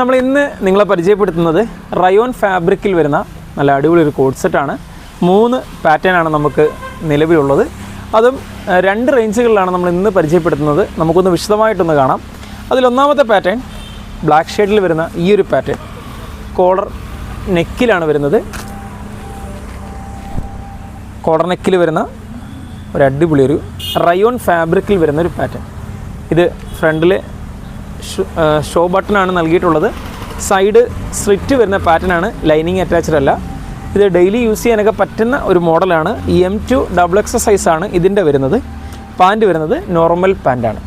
നമ്മൾ ഇന്ന് നിങ്ങളെ പരിചയപ്പെടുത്തുന്നത് റയോൺ ഫാബ്രിക്കിൽ വരുന്ന നല്ല അടിപൊളി ഒരു കോഡ് സെറ്റാണ് മൂന്ന് പാറ്റേൺ ആണ് നമുക്ക് നിലവിലുള്ളത്. അതും രണ്ട് റേഞ്ചുകളിലാണ് നമ്മൾ ഇന്ന് പരിചയപ്പെടുത്തുന്നത്. നമുക്കൊന്ന് വിശദമായിട്ടൊന്ന് കാണാം. അതിലൊന്നാമത്തെ പാറ്റേൺ ബ്ലാക്ക് ഷെയ്ഡിൽ വരുന്ന ഈ ഒരു പാറ്റേൺ കോളർ നെക്കിലാണ് വരുന്നത്. കോളർ നെക്കിൽ വരുന്ന ഒരു അടിപൊളി ഒരു റയോൺ ഫാബ്രിക്കിൽ വരുന്ന ഒരു പാറ്റേൺ ഇത് ഫ്രണ്ടിൽ ഷോ ബട്ടണാണ് നൽകിയിട്ടുള്ളത്. സൈഡ് സ്ലിറ്റ് വരുന്ന പാറ്റേൺ ആണ് ലൈനിങ് അറ്റാച്ച്ഡ് അല്ല. ഇത് ഡെയിലി യൂസ് ചെയ്യാനൊക്കെ പറ്റുന്ന ഒരു മോഡലാണ് എം ടു ഡബിൾ എക്സസൈസ് ആണ് ഇതിന്റെ വരുന്നത്. പാന്റ് വരുന്നത് നോർമൽ പാന്റാണ്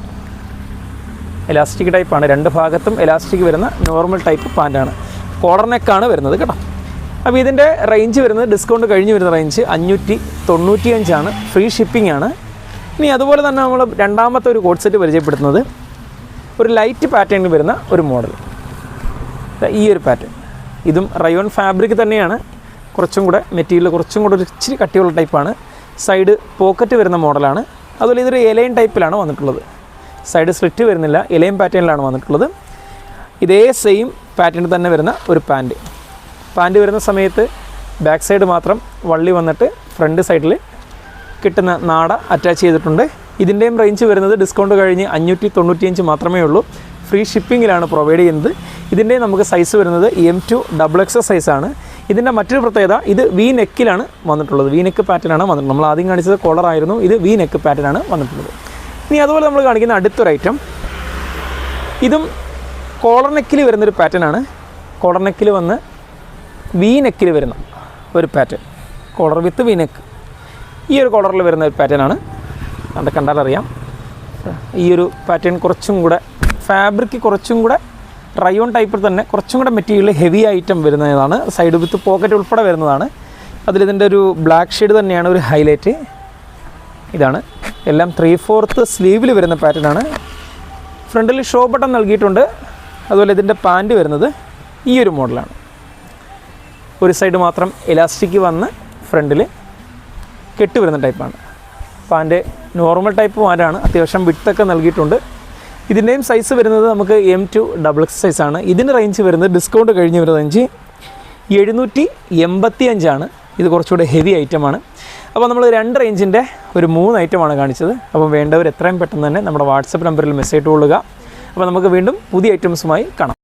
എലാസ്റ്റിക് ടൈപ്പാണ് രണ്ട് ഭാഗത്തും എലാസ്റ്റിക് വരുന്ന നോർമൽ ടൈപ്പ് പാന്റാണ് കോളർ നെക്കാണ് വരുന്നത് കേട്ടോ. അപ്പോൾ ഇതിന്റെ റേഞ്ച് വരുന്നത് ഡിസ്കൗണ്ട് കഴിഞ്ഞ് വരുന്ന റേഞ്ച് അഞ്ഞൂറ്റി തൊണ്ണൂറ്റി അഞ്ചാണ് ഫ്രീ ഷിപ്പിംഗ് ആണ്. ഇനി അതുപോലെ തന്നെ നമ്മൾ രണ്ടാമത്തെ ഒരു കോഡ് സെറ്റ് പരിചയപ്പെടുത്തുന്നത്. ഒരു ലൈറ്റ് പാറ്റേണിൽ വരുന്ന ഒരു മോഡൽ ഈ ഒരു പാറ്റേൺ ഇതും റയോൺ ഫാബ്രിക് തന്നെയാണ്. കുറച്ചും കൂടെ മെറ്റീരിയൽ കുറച്ചും കൂടെ ഒരു ഇച്ചിരി കട്ടിയുള്ള ടൈപ്പാണ് സൈഡ് പോക്കറ്റ് വരുന്ന മോഡലാണ് അതുപോലെ ഇതൊരു എലൈൻ ടൈപ്പിലാണ് വന്നിട്ടുള്ളത്. സൈഡ് സ്ലിറ്റ് വരുന്നില്ല. എലൈൻ പാറ്റേണിലാണ് വന്നിട്ടുള്ളത്. ഇതേ സെയിം പാറ്റേൺ തന്നെ വരുന്ന ഒരു പാന്റ് പാന്റ് വരുന്ന സമയത്ത് ബാക്ക് സൈഡ് മാത്രം വള്ളി വന്നിട്ട് ഫ്രണ്ട് സൈഡിൽ കിട്ടുന്ന നാട അറ്റാച്ച് ചെയ്തിട്ടുണ്ട്. ഇതിന്റെയും റേഞ്ച് വരുന്നത് ഡിസ്കൗണ്ട് കഴിഞ്ഞ് അഞ്ഞൂറ്റി തൊണ്ണൂറ്റിയഞ്ച് മാത്രമേ ഉള്ളൂ. ഫ്രീ ഷിപ്പിങ്ങിലാണ് പ്രൊവൈഡ് ചെയ്യുന്നത്. ഇതിന്റെ നമുക്ക് സൈസ് വരുന്നത് എം ടു ഡബിൾ എക്സ് സൈസാണ് ഇതിന്റെ മറ്റൊരു പ്രത്യേകത ഇത് വി നെക്കിലാണ് വന്നിട്ടുള്ളത്. വി നെക്ക് പാറ്റേണാണ് വന്നിട്ടുള്ളത്. നമ്മൾ ആദ്യം കാണിച്ചത് കോളർ ആയിരുന്നു. ഇത് വി നെക്ക് പാറ്റേണാണ് വന്നിട്ടുള്ളത്. ഇനി അതുപോലെ നമ്മൾ കാണിക്കുന്ന അടുത്തൊരു ഐറ്റം ഇതും കോളർ നെക്കിൽ വരുന്നൊരു പാറ്റേണാണ് കോളർ നെക്കിൽ വന്ന് വി നെക്കിൽ വരുന്ന ഒരു pattern collar with V neck ഈ ഒരു കോളറിൽ വരുന്ന ഒരു പാറ്റേൺ ആണ് കണ്ടാലറിയാം. ഈ ഒരു പാറ്റേൺ കുറച്ചും കൂടെ ഫാബ്രിക് കുറച്ചും കൂടെ റയോൺ ടൈപ്പിൽ തന്നെ കുറച്ചും കൂടെ മെറ്റീരിയൽ ഹെവി ഐറ്റം വരുന്നതാണ്. സൈഡ് വിത്ത് പോക്കറ്റ് ഉൾപ്പെടെ വരുന്നതാണ്. അതിലിതിന്റെ ഒരു ബ്ലാക്ക് ഷെയ്ഡ് തന്നെയാണ് ഒരു ഹൈലൈറ്റ് ഇതാണ്. എല്ലാം ത്രീ ഫോർത്ത് സ്ലീവിൽ വരുന്ന പാറ്റേൺ ആണ്. ഫ്രണ്ടിൽ ഷോ ബട്ടൺ നൽകിയിട്ടുണ്ട്. അതുപോലെ ഇതിന്റെ പാന്റ് വരുന്നത് ഈ ഒരു മോഡലാണ് ഒരു സൈഡ് മാത്രം എലാസ്റ്റിക് വന്ന് ഫ്രണ്ടിൽ കെട്ട് വരുന്ന ടൈപ്പാണ് പാന്റ് നോർമൽ ടൈപ്പ് മാരാണ്. അത്യാവശ്യം വിട്ടൊക്കെ നൽകിയിട്ടുണ്ട്. ഇതിന്റെയും സൈസ് വരുന്നത് നമുക്ക് എം ടു ഡബിൾ എക്സ് സൈസാണ് ഇതിന് റേഞ്ച് വരുന്നത് ഡിസ്കൗണ്ട് കഴിഞ്ഞ് വരുന്ന റേഞ്ച് എഴുന്നൂറ്റി എൺപത്തി അഞ്ചാണ് ഇത് കുറച്ചുകൂടെ ഹെവി ഐറ്റമാണ് അപ്പോൾ നമ്മൾ രണ്ട് റേഞ്ചിന്റെ ഒരു മൂന്ന് ഐറ്റമാണ് കാണിച്ചത്. അപ്പോൾ വേണ്ടവർ എത്രയും പെട്ടെന്ന് തന്നെ നമ്മുടെ വാട്സപ്പ് നമ്പറിൽ മെസ്സേജ് കൊള്ളുക അപ്പോൾ നമുക്ക് വീണ്ടും പുതിയ ഐറ്റംസുമായി കാണാം.